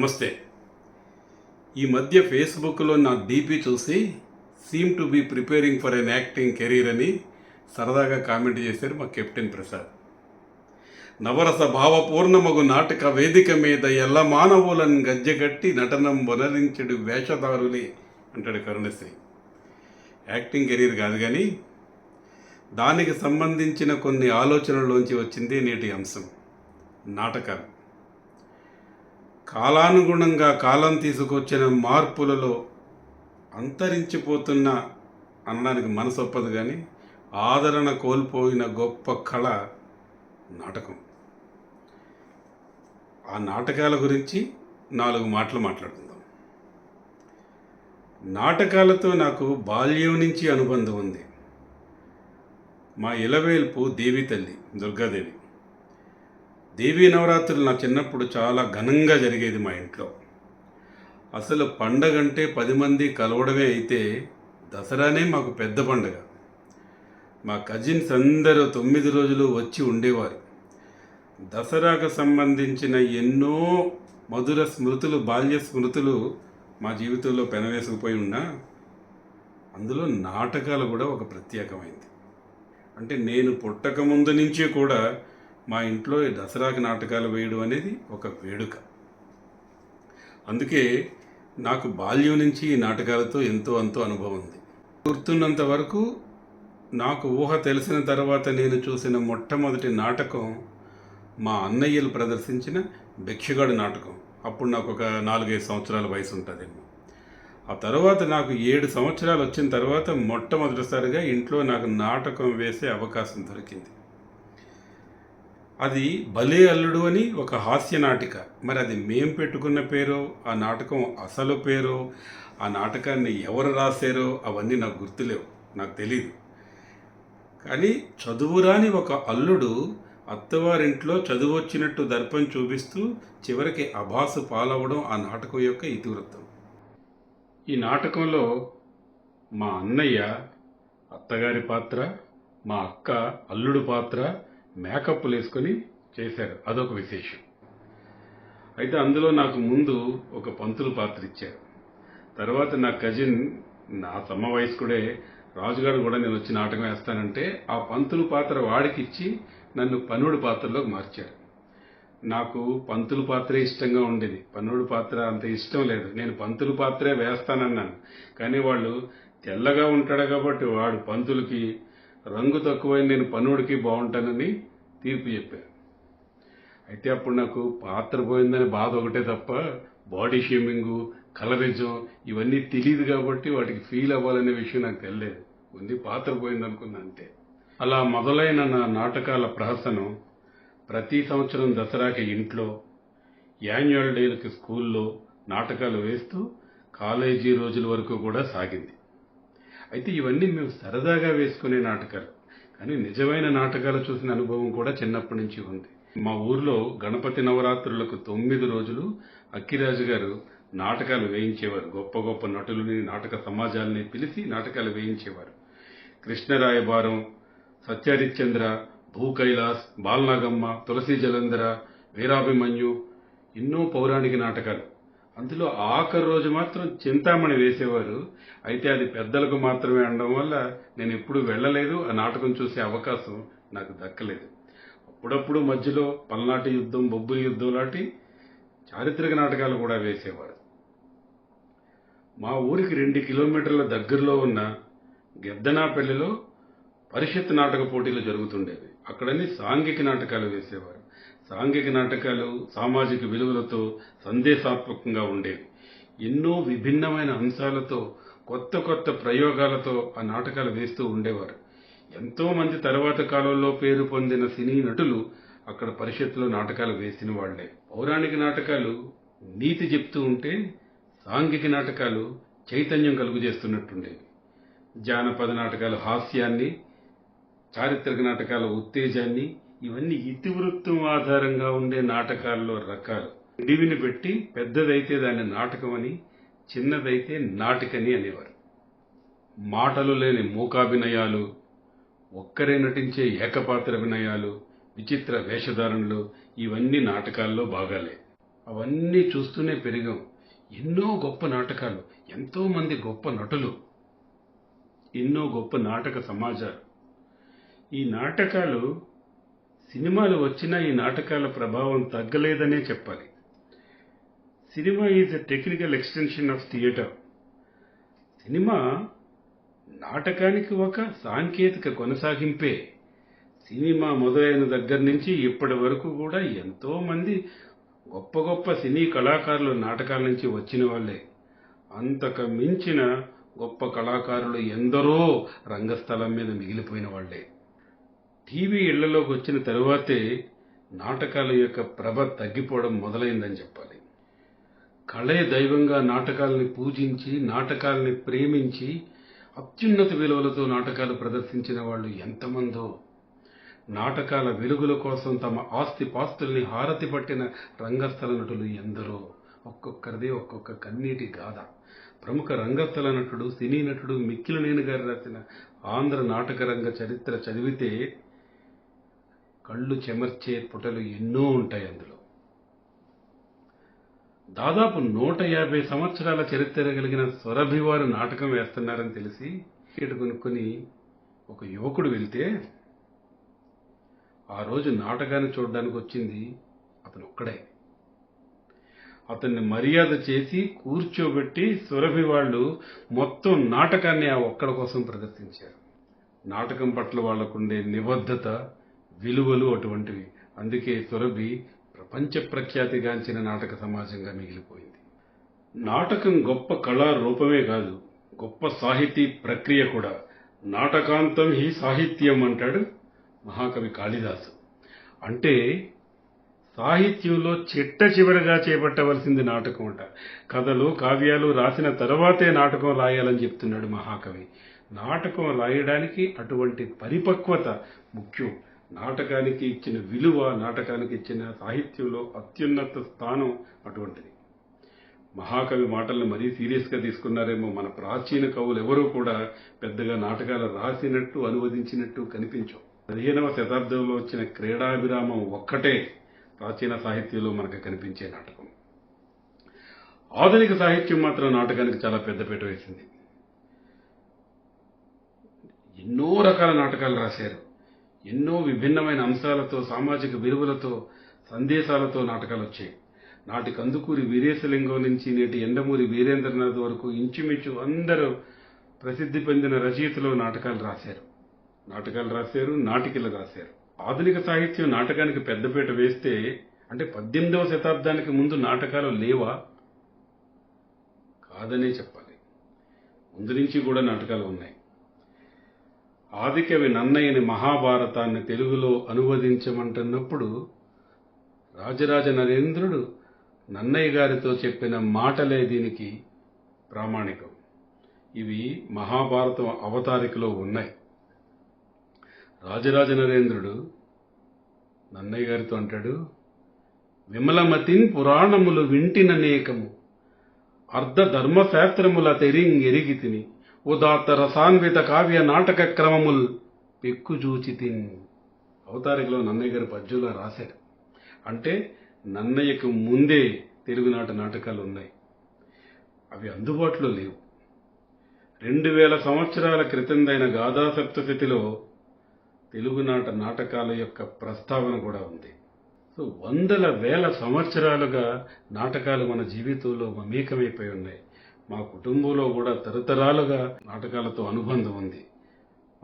నమస్తే. ఈ మధ్య ఫేస్బుక్లో నా డీపీ చూసి seem to be preparing for an acting career అని సరదాగా కామెంట్ చేశారు మా కెప్టెన్ ప్రసాద్. నవరస భావపూర్ణమగు నాటక వేదిక మీద ఎల్ల మానవులను గజ్జగట్టి నటనం వనరించడు వేషధారులే అంటాడు కరుణశ్రీ. యాక్టింగ్ కెరీర్ కాదు కానీ దానికి సంబంధించిన కొన్ని ఆలోచనల్లోంచి వచ్చింది నేటి అంశం. నాటకాలు. కాలానుగుణంగా కాలం తీసుకొచ్చిన మార్పులలో అంతరించిపోతున్న అనడానికి మనసు ఒప్పదు కానీ ఆదరణ కోల్పోయిన గొప్ప కళ నాటకం. ఆ నాటకాల గురించి నాలుగు మాటలు మాట్లాడుకుందాం. నాటకాలతో నాకు బాల్యం నుంచి అనుబంధం ఉంది. మా ఇలవేల్పు దేవి తల్లి దుర్గాదేవి. దేవీ నవరాత్రులు నా చిన్నప్పుడు చాలా ఘనంగా జరిగేది మా ఇంట్లో. అసలు పండగ అంటే పది మంది కలవడమే అయితే దసరానే మాకు పెద్ద పండగ. మా కజిన్స్ అందరూ తొమ్మిది రోజులు వచ్చి ఉండేవారు. దసరాకు సంబంధించిన ఎన్నో మధుర స్మృతులు బాల్య స్మృతులు మా జీవితంలో పెనవేసుకుపోయి ఉన్నా అందులో నాటకాలు కూడా ఒక ప్రత్యేకమైంది. అంటే నేను పుట్టక ముందు నుంచే కూడా మా ఇంట్లో ఈ దసరాకి నాటకాలు వేయడం అనేది ఒక వేడుక. అందుకే నాకు బాల్యం నుంచి ఈ నాటకాలతో ఎంతో అంతో అనుభవం ఉంది. గుర్తున్నంత వరకు నాకు ఊహ తెలిసిన తర్వాత నేను చూసిన మొట్టమొదటి నాటకం మా అన్నయ్యలు ప్రదర్శించిన భిక్షగాడు నాటకం. అప్పుడు నాకు ఒక నాలుగైదు సంవత్సరాల వయసు ఉంటుందేమో. ఆ తర్వాత నాకు ఏడు సంవత్సరాలు వచ్చిన తర్వాత మొట్టమొదటిసారిగా ఇంట్లో నాకు నాటకం వేసే అవకాశం దొరికింది. అది భలే అల్లుడు అని ఒక హాస్య నాటిక. మరి అది మేం పెట్టుకున్న పేరో ఆ నాటకం అసలు పేరో ఆ నాటకాన్ని ఎవరు రాశారో అవన్నీ నాకు గుర్తులేవు. నాకు తెలియదు కానీ చదువురాని ఒక అల్లుడు అత్తవారింట్లో చదువు వచ్చినట్టు దర్పం చూపిస్తూ చివరికి అభాసు పాలవడం ఆ నాటకం యొక్క ఇతివృత్తం. ఈ నాటకంలో మా అన్నయ్య అత్తగారి పాత్ర మా అక్క అల్లుడు పాత్ర మేకప్లు వేసుకొని చేశారు. అదొక విశేషం. అయితే అందులో నాకు ముందు ఒక పంతులు పాత్ర ఇచ్చారు. తర్వాత నా కజిన్ నా సమ వయస్కుడే రాజుగారు కూడా నేను వచ్చి నాటకం వేస్తానంటే ఆ పంతులు పాత్ర వాడికి ఇచ్చి నన్ను పనుడు పాత్రలోకి మార్చారు. నాకు పంతులు పాత్రే ఇష్టంగా ఉండేది. పన్నుడు పాత్ర అంత ఇష్టం లేదు. నేను పంతులు పాత్రే వేస్తానన్నాను. కానీ వాళ్ళు తెల్లగా ఉంటాడు కాబట్టి వాడు పంతులకి రంగు తక్కువైన నేను పనుడికి బాగుంటానని తీర్పు చెప్పారు అయితే అప్పుడు నాకు పాత్ర పోయిందని బాధ ఒకటే తప్ప బాడీ షేమింగ్ కలరిజం ఇవన్నీ తెలియదు కాబట్టి వాటికి ఫీల్ అవ్వాలనే విషయం నాకు తెలియలేదు. ఉంది పాత్ర పోయింది అనుకున్నా అంతే. అలా మొదలైన నా నాటకాల ప్రహసనం ప్రతి సంవత్సరం దసరాకి ఇంట్లో యాన్యువల్ డేలకి స్కూల్లో నాటకాలు వేస్తూ కాలేజీ రోజుల వరకు కూడా సాగింది. అయితే ఇవన్నీ మేము సరదాగా వేసుకునే నాటకాలు. కానీ నిజమైన నాటకాలు చూసిన అనుభవం కూడా చిన్నప్పటి నుంచి ఉంది. మా ఊర్లో గణపతి నవరాత్రులకు తొమ్మిది రోజులు అక్కిరాజు గారు నాటకాలు వేయించేవారు. గొప్ప గొప్ప నటులని నాటక సమాజాలని పిలిచి నాటకాలు వేయించేవారు. కృష్ణరాయబారం సత్యహరిశ్చంద్ర భూ కైలాస్ బాలనాగమ్మ తులసి జలంధర వీరాభిమన్యు ఎన్నో పౌరాణిక నాటకాలు. అందులో ఆఖరి రోజు మాత్రం చింతామణి వేసేవారు. అయితే అది పెద్దలకు మాత్రమే అనడం వల్ల నేను ఎప్పుడు వెళ్ళలేదు. ఆ నాటకం చూసే అవకాశం నాకు దక్కలేదు. అప్పుడప్పుడు మధ్యలో పల్నాటి యుద్ధం బొబ్బులి యుద్ధం లాంటి చారిత్రక నాటకాలు కూడా వేసేవారు. మా ఊరికి రెండు కిలోమీటర్ల దగ్గరలో ఉన్న గెద్దనాపల్లిలో పరిషత్ నాటక పోటీలు జరుగుతుండేవి. అక్కడని సాంఘిక నాటకాలు వేసేవారు. సాంఘిక నాటకాలు సామాజిక విలువలతో సందేశాత్మకంగా ఉండేవి. ఎన్నో విభిన్నమైన అంశాలతో కొత్త కొత్త ప్రయోగాలతో ఆ నాటకాలు వేస్తూ ఉండేవారు. ఎంతో మంది తర్వాత కాలంలో పేరు పొందిన సినీ నటులు అక్కడ పరిషత్తులో నాటకాలు వేసిన వాళ్ళే పౌరాణిక నాటకాలు నీతి చెప్తూ ఉంటే సాంఘిక నాటకాలు చైతన్యం కలుగు చేస్తున్నట్టుండేవి జానపద నాటకాలు హాస్యాన్ని చారిత్రక నాటకాల ఉత్తేజాన్ని ఇవన్నీ ఇతివృత్తం ఆధారంగా ఉండే నాటకాల్లో రకాలు. విడివిని పెట్టి పెద్దదైతే దాన్ని నాటకం అని చిన్నదైతే నాటికని అనేవారు. మాటలు లేని మూకాభినయాలు ఒక్కరే నటించే ఏకపాత్ర అభినయాలు విచిత్ర వేషధారణలు ఇవన్నీ నాటకాల్లో భాగాలే. అవన్నీ చూస్తూనే పెరిగాం. ఎన్నో గొప్ప నాటకాలు ఎంతో మంది గొప్ప నటులు ఎన్నో గొప్ప నాటక సమాజాలు. ఈ నాటకాలు సినిమాలు వచ్చినా ఈ నాటకాల ప్రభావం తగ్గలేదనే చెప్పాలి. Cinema is a technical extension of theatre. Cinema నాటకానికి ఒక సాంకేతిక కొనసాగింపే. సినిమా మొదలైన దగ్గర నుంచి ఇప్పటి వరకు కూడా ఎంతో మంది గొప్ప గొప్ప సినీ కళాకారులు నాటకాల నుంచి వచ్చిన వాళ్ళే. అంతకు మించిన గొప్ప కళాకారులు ఎందరో రంగస్థలం మీద మిగిలిపోయిన వాళ్ళే. టీవీ ఇళ్ళలోకి వచ్చిన తరువాతే నాటకాల యొక్క ప్రభ తగ్గిపోవడం మొదలైందని చెప్పాలి. కళే దైవంగా నాటకాలని పూజించి నాటకాలని ప్రేమించి అత్యున్నత విలువలతో నాటకాలు ప్రదర్శించిన వాళ్ళు ఎంతమందో. నాటకాల వెలుగుల కోసం తమ ఆస్తి పాస్తుల్ని హారతి పట్టిన రంగస్థల నటులు ఎందరో. ఒక్కొక్కరిదే ఒక్కొక్క కన్నీటి గాథ. ప్రముఖ రంగస్థల నటుడు సినీ నటుడు మిక్కిలినేని గారు రాసిన ఆంధ్ర నాటక రంగ చరిత్ర చదివితే కళ్ళు చెమర్చే పుటలు ఎన్నో ఉంటాయి అందులో. దాదాపు నూట యాభై సంవత్సరాల చరిత్ర కలిగిన స్వరభివారు నాటకం వేస్తున్నారని తెలిసి టికెట్ కొనుక్కొని ఒక యువకుడు వెళ్తే ఆ రోజు నాటకాన్ని చూడడానికి వచ్చింది అతను ఒక్కడే. అతన్ని మర్యాద చేసి కూర్చోబెట్టి సురభి వాళ్ళు మొత్తం నాటకాన్ని ఆ ఒక్కడ కోసం ప్రదర్శించారు. నాటకం పట్ల వాళ్ళకుండే నిబద్ధత విలువలు అటువంటివి. అందుకే సురభి ప్రపంచ ప్రఖ్యాతిగాంచిన నాటక సమాజంగా మిగిలిపోయింది. నాటకం గొప్ప కళా రూపమే కాదు గొప్ప సాహితీ ప్రక్రియ కూడా. నాటకాంతం హి సాహిత్యం అంటాడు మహాకవి కాళిదాసు. అంటే సాహిత్యంలో చిట్ట చివరగా చేపట్టవలసింది నాటకం అంట. కథలు కావ్యాలు రాసిన తర్వాతే నాటకం రాయాలని చెప్తున్నాడు మహాకవి. నాటకం రాయడానికి అటువంటి పరిపక్వత ముఖ్యం. నాటకానికి ఇచ్చిన విలువ నాటకానికి ఇచ్చిన సాహిత్యంలో అత్యున్నత స్థానం అటువంటిది. మహాకవి మాటలను మరీ సీరియస్గా తీసుకున్నారేమో మన ప్రాచీన కవులు ఎవరూ కూడా పెద్దగా నాటకాలు రాసినట్టు అనువదించినట్టు కనిపించవు. పదిహేనవ శతాబ్దంలో వచ్చిన క్రీడాభిరామం ఒక్కటే ప్రాచీన సాహిత్యంలో మనకు కనిపించే నాటకం. ఆధునిక సాహిత్యం మాత్రం నాటకానికి చాలా పెద్దపీట వేసింది. ఎన్నో రకాల నాటకాలు రాశారు. ఎన్నో విభిన్నమైన అంశాలతో సామాజిక విలువలతో సందేశాలతో నాటకాలు వచ్చాయి. నాటి కందుకూరి వీరేశలింగం నుంచి నేటి ఎండమూరి వీరేంద్రనాథ్ వరకు ఇంచుమించు అందరూ ప్రసిద్ధి పొందిన రచయితలు నాటకాలు రాశారు. నాటకాలు రాశారు నాటికలు రాశారు. ఆధునిక సాహిత్యం నాటకానికి పెద్దపీట వేస్తే అంటే పద్దెనిమిదవ శతాబ్దానికి ముందు నాటకాలు లేవా? కాదనే చెప్పాలి. ముందు నుంచి కూడా నాటకాలు ఉన్నాయి. ఆదికవి నన్నయ్యని మహాభారతాన్ని తెలుగులో అనువదించమంటున్నప్పుడు రాజరాజ నరేంద్రుడు నన్నయ్య గారితో చెప్పిన మాటలే దీనికి ప్రామాణికం. ఇవి మహాభారతం అవతారికలో ఉన్నాయి. రాజరాజ నరేంద్రుడు నన్నయ్య గారితో అంటాడు విమలమతిన్ పురాణములు వింటిననేకము అర్ధ ధర్మశాస్త్రముల తెరింగ్ ఎరిగి తిని ఉదాత్త రసాన్విత కావ్య నాటక క్రమముల్ పెక్కుజూచితిన్. అవతారికలో నన్నయ్య గారి పద్యంలో రాశారు. అంటే నన్నయ్యకు ముందే తెలుగునాట నాటకాలు ఉన్నాయి అవి అందుబాటులో లేవు. రెండు వేల సంవత్సరాల క్రితందైన గాథా సప్తశతిలో తెలుగునాట నాటకాల యొక్క ప్రస్తావన కూడా ఉంది. సో వందల వేల సంవత్సరాలుగా నాటకాలు మన జీవితంలో మమేకమైపోయి ఉన్నాయి. మా కుటుంబంలో కూడా తరతరాలుగా నాటకాలతో అనుబంధం ఉంది.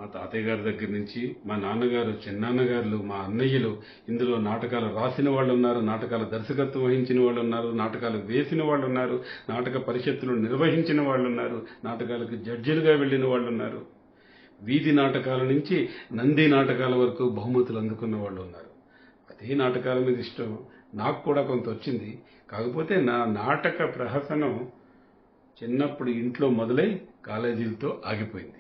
మా తాతయ్య గారి దగ్గర నుంచి మా నాన్నగారు చిన్నాన్నగారులు మా అన్నయ్యలు ఇందులో నాటకాలు రాసిన వాళ్ళు ఉన్నారు నాటకాల దర్శకత్వం వహించిన వాళ్ళు ఉన్నారు నాటకాలు వేసిన వాళ్ళు ఉన్నారు నాటక పరిషత్తులు నిర్వహించిన వాళ్ళు ఉన్నారు నాటకాలకు జడ్జిలుగా వెళ్ళిన వాళ్ళు ఉన్నారు వీధి నాటకాల నుంచి నంది నాటకాల వరకు బహుమతులు అందుకున్న వాళ్ళు ఉన్నారు అదే నాటకాల మీద ఇష్టం. నాకు కూడా కొంత వచ్చింది. కాకపోతే నా నాటక ప్రహసనం చిన్నప్పుడు ఇంట్లో మొదలై కాలేజీలతో ఆగిపోయింది.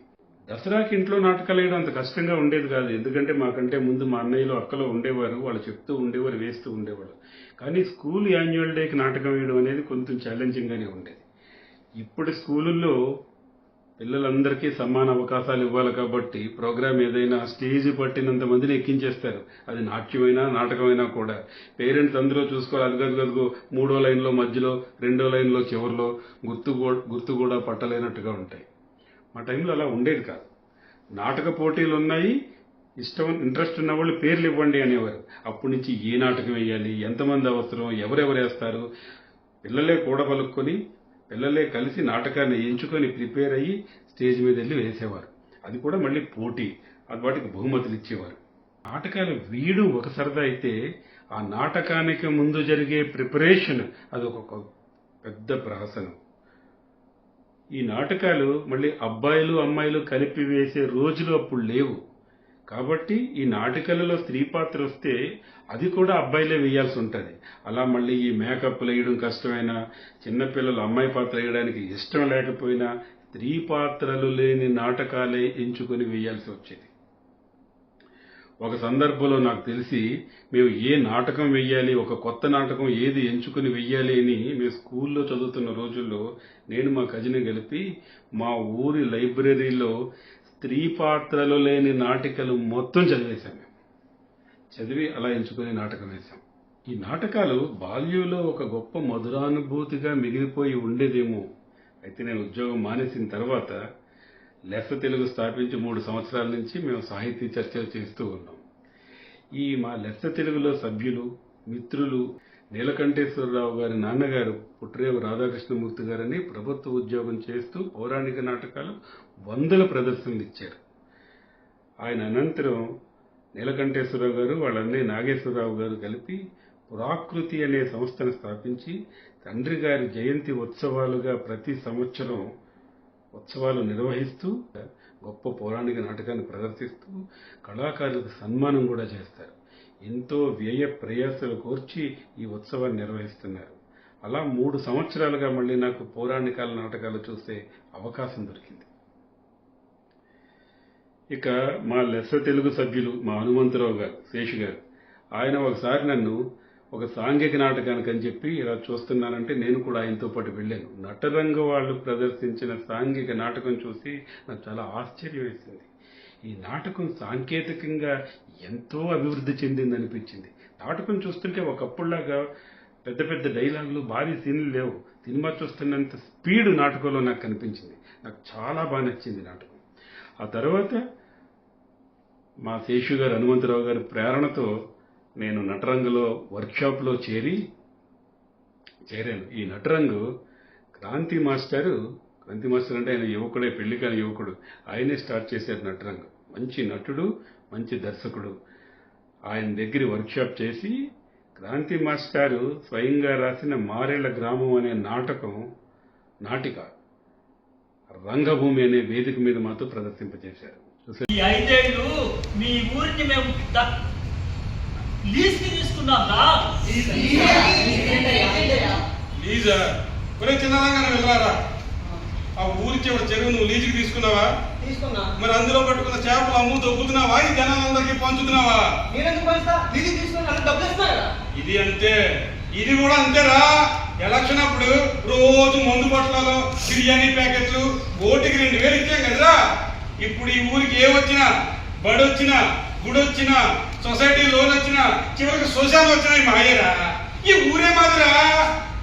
దసరాకి ఇంట్లో నాటకాలు వేయడం అంత కష్టంగా ఉండేది కాదు. ఎందుకంటే మాకంటే ముందు మా అన్నయ్యలు అక్కలు ఉండేవారు. వాళ్ళు చెప్తూ ఉండేవారు వేస్తూ ఉండేవారు కానీ స్కూల్ యాన్యువల్ డేకి నాటకం వేయడం అనేది కొంచెం ఛాలెంజింగ్గానే ఉండేది. ఇప్పుడు స్కూలుల్లో పిల్లలందరికీ సమాన అవకాశాలు ఇవ్వాలి కాబట్టి ప్రోగ్రామ్ ఏదైనా స్టేజ్ పట్టినంత మందిని ఎక్కించేస్తారు. అది నాట్యమైనా నాటకమైనా కూడా. పేరెంట్స్ అందరూ చూసుకోవాలి. అదిగదిగదిగో మూడో లైన్లో మధ్యలో రెండో లైన్లో చివరిలో గుర్తు గుర్తు కూడా పట్టలేనట్టుగా ఉంటాయి. మా టైంలో అలా ఉండేది కాదు. నాటక పోటీలు ఉన్నాయి. ఇష్టం ఇంట్రెస్ట్ ఉన్న వాళ్ళు పేర్లు ఇవ్వండి అనేవారు. అప్పటి నుంచి ఏ నాటకం వేయాలి? ఎంతమంది అవసరం? ఎవరెవరు వేస్తారు? పిల్లలే కూడబలుక్కొని పిల్లలే కలిసి నాటకాన్ని ఎంచుకొని ప్రిపేర్ అయ్యి స్టేజ్ మీద వెళ్ళి వేసేవారు. అది కూడా మళ్ళీ పోటీ అది వాటికి బహుమతులు ఇచ్చేవారు. నాటకాలు వీడు ఒక సరదా అయితే ఆ నాటకానికి ముందు జరిగే ప్రిపరేషన్ అది ఒక పెద్ద ప్రహసనం. ఈ నాటకాలు మళ్ళీ అబ్బాయిలు అమ్మాయిలు కలిపి వేసే రోజులు అప్పుడు లేవు. కాబట్టి ఈ నాటికలలో స్త్రీ పాత్ర వస్తే అది కూడా అబ్బాయిలే వేయాల్సి ఉంటుంది. అలా మళ్ళీ ఈ మేకప్లు వేయడం కష్టమైనా చిన్నపిల్లలు అమ్మాయి పాత్ర వేయడానికి ఇష్టం లేకపోయినా స్త్రీ పాత్రలు లేని నాటకాలే ఎంచుకొని వేయాల్సి వచ్చేది. ఒక సందర్భంలో నాకు తెలిసి మేము ఏ నాటకం వెయ్యాలి ఒక కొత్త నాటకం ఏది ఎంచుకుని వెయ్యాలి అని మేము స్కూల్లో చదువుతున్న రోజుల్లో నేను మా కజిన్ కలిపి మా ఊరి లైబ్రరీలో స్త్రీ పాత్రలు లేని నాటికలు మొత్తం చదివేశాం మేము. చదివి అలా ఎంచుకుని నాటకం వేశాం. ఈ నాటకాలు బాల్యంలో ఒక గొప్ప మధురానుభూతిగా మిగిలిపోయి ఉండేదేమో. అయితే నేను ఉద్యోగం మానేసిన తర్వాత లెస్స తెలుగు స్థాపించి మూడు సంవత్సరాల నుంచి మేము సాహితీ చర్చలు చేస్తూ ఉన్నాం. ఈ మా లెస్స తెలుగులో సభ్యులు మిత్రులు నీలకంఠేశ్వరరావు గారి నాన్నగారు పుట్రేవు రాధాకృష్ణమూర్తి గారని ప్రభుత్వ ఉద్యోగం చేస్తూ పౌరాణిక నాటకాలు వందల ప్రదర్శనలు ఇచ్చారు. ఆయన అనంతరం నీలకంఠేశ్వరరావు గారు వాళ్ళన్నీ నాగేశ్వరరావు గారు కలిపి ప్రాకృతి అనే సంస్థను స్థాపించి తండ్రి గారి జయంతి ఉత్సవాలుగా ప్రతి సంవత్సరం ఉత్సవాలు నిర్వహిస్తూ గొప్ప పౌరాణిక నాటకాన్ని ప్రదర్శిస్తూ కళాకారులకు సన్మానం కూడా చేస్తారు. ఎంతో వ్యయ ప్రయాసలు కోర్చి ఈ ఉత్సవాన్ని నిర్వహిస్తున్నారు. అలా మూడు సంవత్సరాలుగా మళ్ళీ నాకు పౌరాణికాల నాటకాలు చూసే అవకాశం దొరికింది. ఇక మా లెస్స తెలుగు సభ్యులు మా హనుమంతరావు గారు శేష్ గారు. ఆయన ఒకసారి నన్ను ఒక సాంఘిక నాటకానికి అని చెప్పి ఇలా చూస్తున్నానంటే నేను కూడా ఆయనతో పాటు వెళ్ళాను. నటరంగ వాళ్ళు ప్రదర్శించిన సాంఘిక నాటకం చూసి నాకు చాలా ఆశ్చర్యం వేసింది. ఈ నాటకం సాంకేతికంగా ఎంతో అభివృద్ధి చెందింది అనిపించింది నాటకం చూస్తుంటే ఒకప్పుడులాగా పెద్ద పెద్ద డైలాగులు భారీ సీన్లు లేవు. సినిమా చూస్తున్నంత స్పీడ్ నాటకంలో నాకు కనిపించింది. నాకు చాలా బాగా నచ్చింది నాటకం. ఆ తర్వాత మా శేషు గారు హనుమంతరావు గారి ప్రేరణతో నేను నటరంగులో వర్క్షాప్లో చేరి చేరాను. ఈ నటరంగు క్రాంతి మాస్టారు క్రాంతి మాస్టర్ అంటే ఆయన యువకుడే పెళ్ళి కాని యువకుడు. ఆయనే స్టార్ట్ చేశారు నటరంగు. మంచి నటుడు మంచి దర్శకుడు. ఆయన దగ్గర వర్క్షాప్ చేసి క్రాంతి మాస్టారు స్వయంగా రాసిన మారేళ్ళ గ్రామం అనే నాటకం నాటిక రంగభూమి అనే వేదిక మీద మాతో ప్రదర్శింపజేశారు ఈ ఐదేళ్ళు మీ ఊరిని మేము లీజుకి తీసుకున్నాం రా. లీజా? ఒరే ఆ ఊరి చివరి చెరువు నువ్వు లీజుకి తీసుకున్నావా? తీసుకున్నా. మరి అందులో పట్టుకున్న చేపలు అమ్ము దొబ్బుతున్నావా? ఈ జనాలందరికీ పంచుతున్నావా? లీజు ఇది అంతే. ఇది కూడా అంతేరా. ఎలక్షన్ అప్పుడు రోజు మందు బట్టలలో బిర్యానీ ప్యాకెట్లు ఓటికి రెండు వేలు ఇచ్చాం కదరా ఇప్పుడు ఈ ఊరికి ఏ బడొచ్చినా గుడొచ్చినా సొసైటీ లోన్ వచ్చినా చివరికి శ్మశానం వచ్చినా మాయరా. ఈ ఊరే మాదిరా.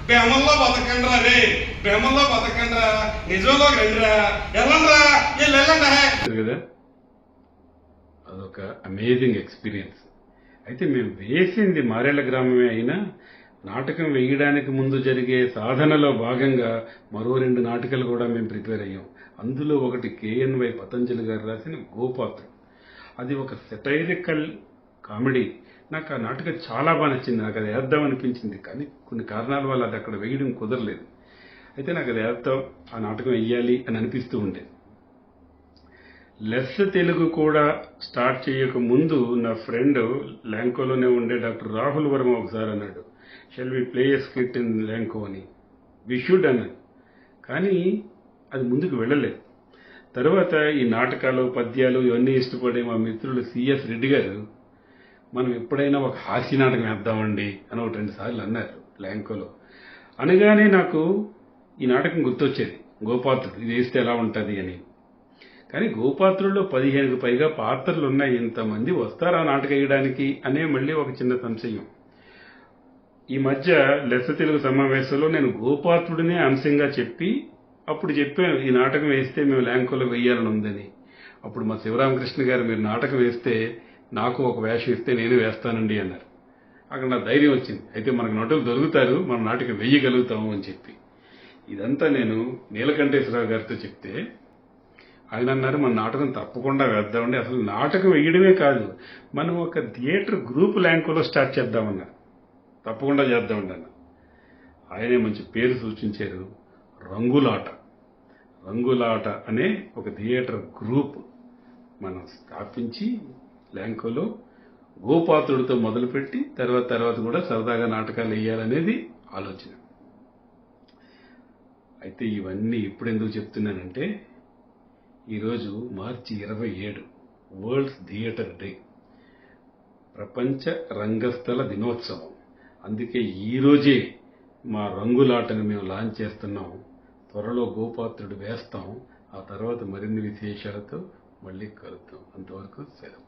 బెమల్లో బతకండ్రా రే. బెమల్లో బతకండ్రా. నిజంలో రండిరా. వెళ్ళండ్రా వీళ్ళు వెళ్ళండి కదా? అదొక అమేజింగ్ ఎక్స్పీరియన్స్ అయితే మేము వేసింది మారేళ్ళ గ్రామమే అయినా నాటకం వేయడానికి ముందు జరిగే సాధనలో భాగంగా మరో రెండు నాటకాలు కూడా మేము ప్రిపేర్ అయ్యాం. అందులో ఒకటి కేఎన్వై పతంజలి గారు రాసిన గోపాత్రం. అది ఒక సెటైరికల్ కామెడీ నాకు ఆ నాటకం చాలా బాగా నచ్చింది. నాకు అది వేద్దాం అనిపించింది కానీ కొన్ని కారణాల వల్ల అది అక్కడ వేయడం కుదరలేదు. అయితే నాకు అది వేద్దాం ఆ నాటకం వెయ్యాలి అని అనిపిస్తూ ఉండేది. లెస్ తెలుగు కూడా స్టార్ట్ చేయక ముందు నా ఫ్రెండ్ ల్యాంకోలోనే ఉండే డాక్టర్ రాహుల్ వర్మ ఒకసారి అన్నాడు shall we play a script in Lanco అని. వి షుడ్ అన్నాడు. కానీ అది ముందుకు వెళ్ళలేదు. తర్వాత ఈ నాటకాలు పద్యాలు ఇవన్నీ ఇష్టపడే మా మిత్రులు సిఎస్ రెడ్డి గారు మనం ఎప్పుడైనా ఒక హాస్య నాటకం వేద్దామండి అని ఒక రెండు సార్లు అన్నారు ల్యాంకోలో అనగానే నాకు ఈ నాటకం గుర్తొచ్చేది గోపాత్రుడు ఇది వేస్తే ఎలా ఉంటుంది అని. కానీ గోపాత్రుల్లో పదిహేనుకు పైగా పాత్రలు ఉన్నాయి ఇంతమంది వస్తారా నాటకం వేయడానికి అనే మళ్ళీ ఒక చిన్న సంశయం. ఈ మధ్య లెస్స తెలుగు సమావేశంలో నేను గోపాత్రుడినే అంశంగా చెప్పి అప్పుడు చెప్పాను ఈ నాటకం వేస్తే మేము ల్యాంకోలో వెయ్యాలని ఉందని. అప్పుడు మా శివరామకృష్ణ గారు మీరు నాటకం వేస్తే నాకు ఒక వేషం ఇస్తే నేను వేస్తానండి అన్నారు. అక్కడ నా ధైర్యం వచ్చింది. అయితే మనకు నటులు దొరుకుతారు మన నాటకం వెయ్యగలుగుతాము అని చెప్పి. ఇదంతా నేను నీలకంఠేశ్వరరావు గారితో చెప్తే ఆయన అన్నారు మన నాటకం తప్పకుండా వేద్దామండి. అసలు నాటకం వేయడమే కాదు మనం ఒక థియేటర్ గ్రూప్ ల్యాంకోలో స్టార్ట్ చేద్దామన్నారు. తప్పకుండా చేద్దామండి అన్న ఆయనే మంచి పేరు సూచించారు రంగులాట రంగులాట అనే ఒక థియేటర్ గ్రూప్ మనం స్థాపించి ల్యాంకోలో గోపాత్రుడితో మొదలుపెట్టి తర్వాత తర్వాత కూడా సరదాగా నాటకాలు వేయాలనేది ఆలోచన. అయితే ఇవన్నీ ఇప్పుడు ఎందుకు చెప్తున్నానంటే ఈరోజు మార్చి ఇరవై ఏడు వరల్డ్ థియేటర్ డే. ప్రపంచ రంగస్థల దినోత్సవం. అందుకే ఈరోజే మా రంగులాటను మేము లాంచ్ చేస్తున్నాం. త్వరలో గోపాత్రుడు వేస్తాం ఆ తర్వాత మరిన్ని విశేషాలతో మళ్ళీ కలుద్దాం. అంతవరకు సెలవు.